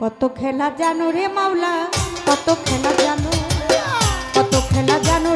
কত খেলা জানো রে মাওলা কত খেলা জানো কত খেলা জানো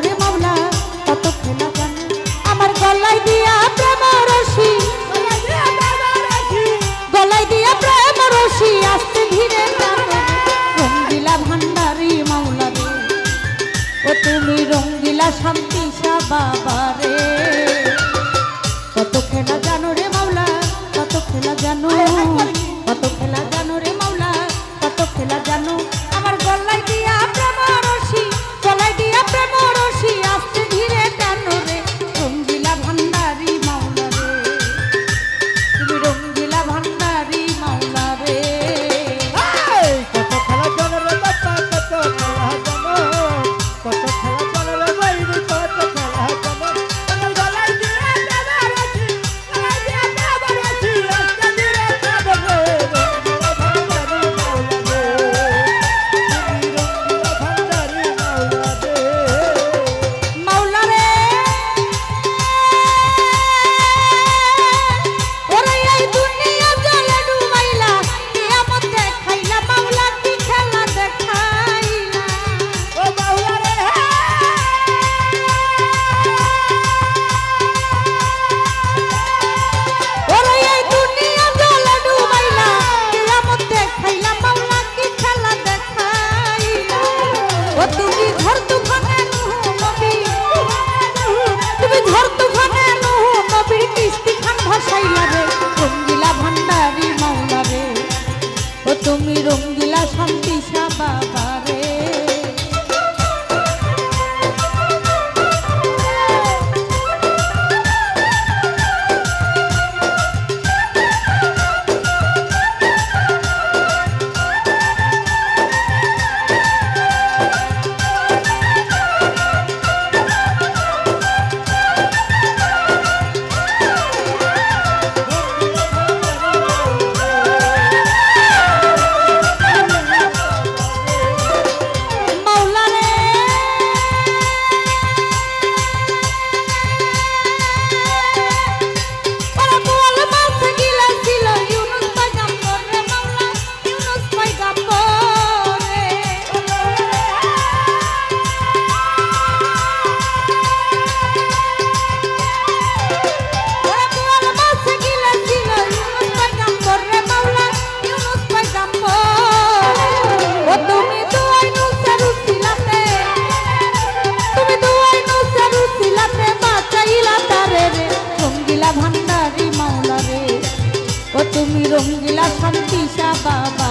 রঙ্গিলা শান্তি সা বাবা।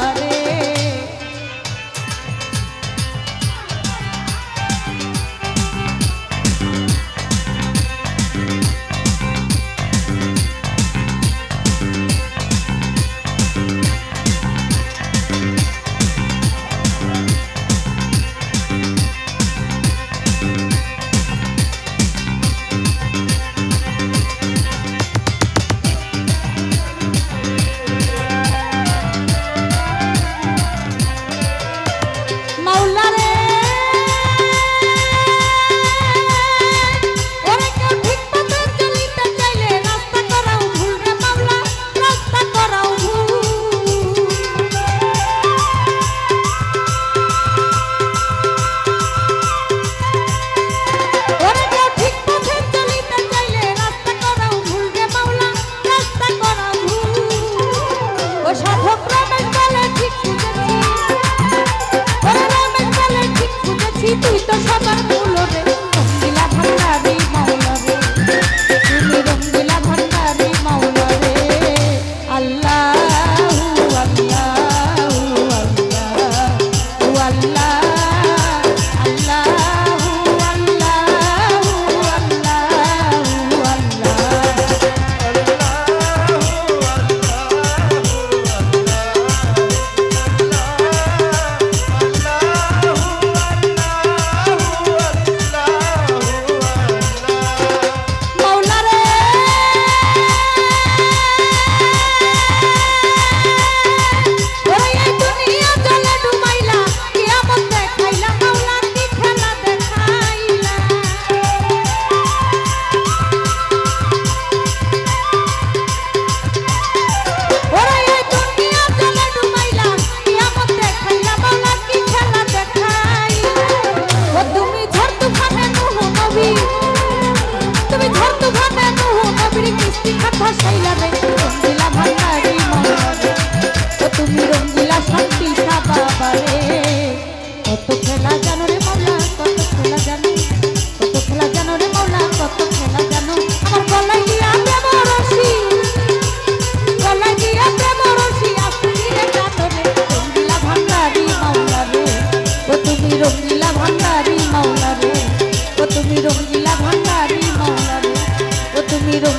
কথা সাইলা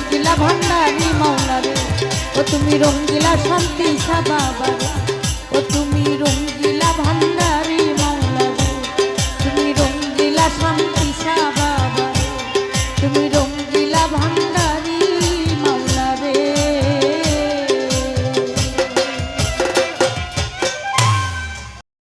রঙ্গিলা ভান্ডারি মাওলা রে ও তুমি রঙ্গিলা শান্তি বাবা রে ও তুমি রঙ্গিলা ভান্ডারি মাওলা রে তুমি রঙ্গিলা শান্তি সা